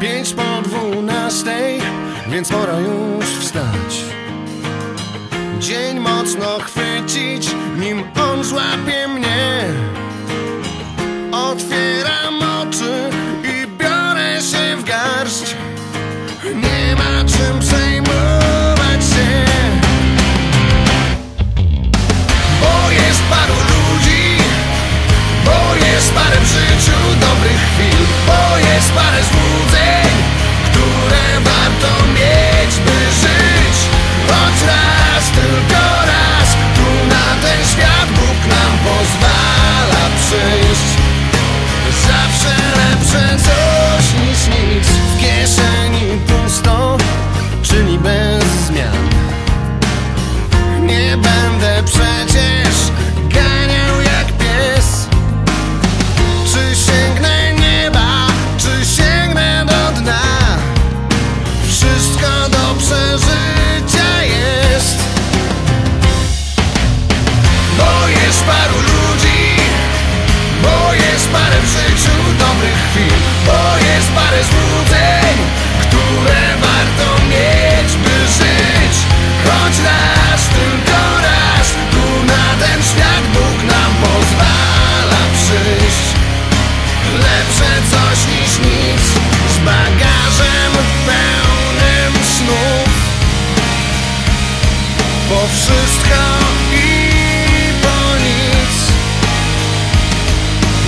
pięć po dwunastej, więc pora już wstać. Dzień mocno chwycić, nim on złapie mnie. Otwier wszystko i po nic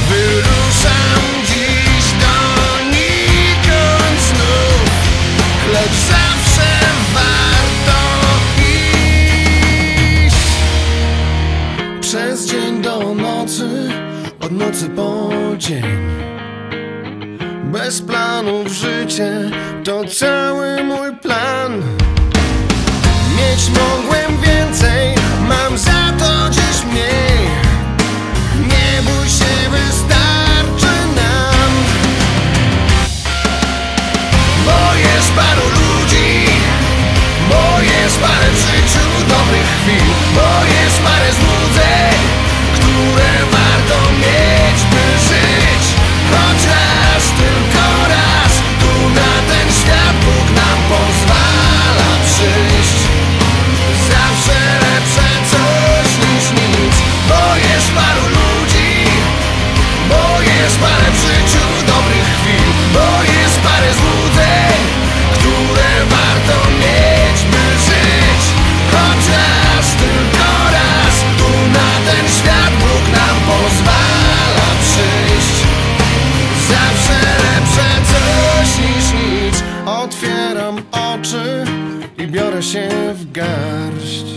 Wyruszam dziś donikąd znów Lecz zawsze warto iść Przez dzień do nocy, od nocy po dzień bez planów życie to cały mój plan. Mieć mogłem. maintain Zamykam oczy i biorę się w garść.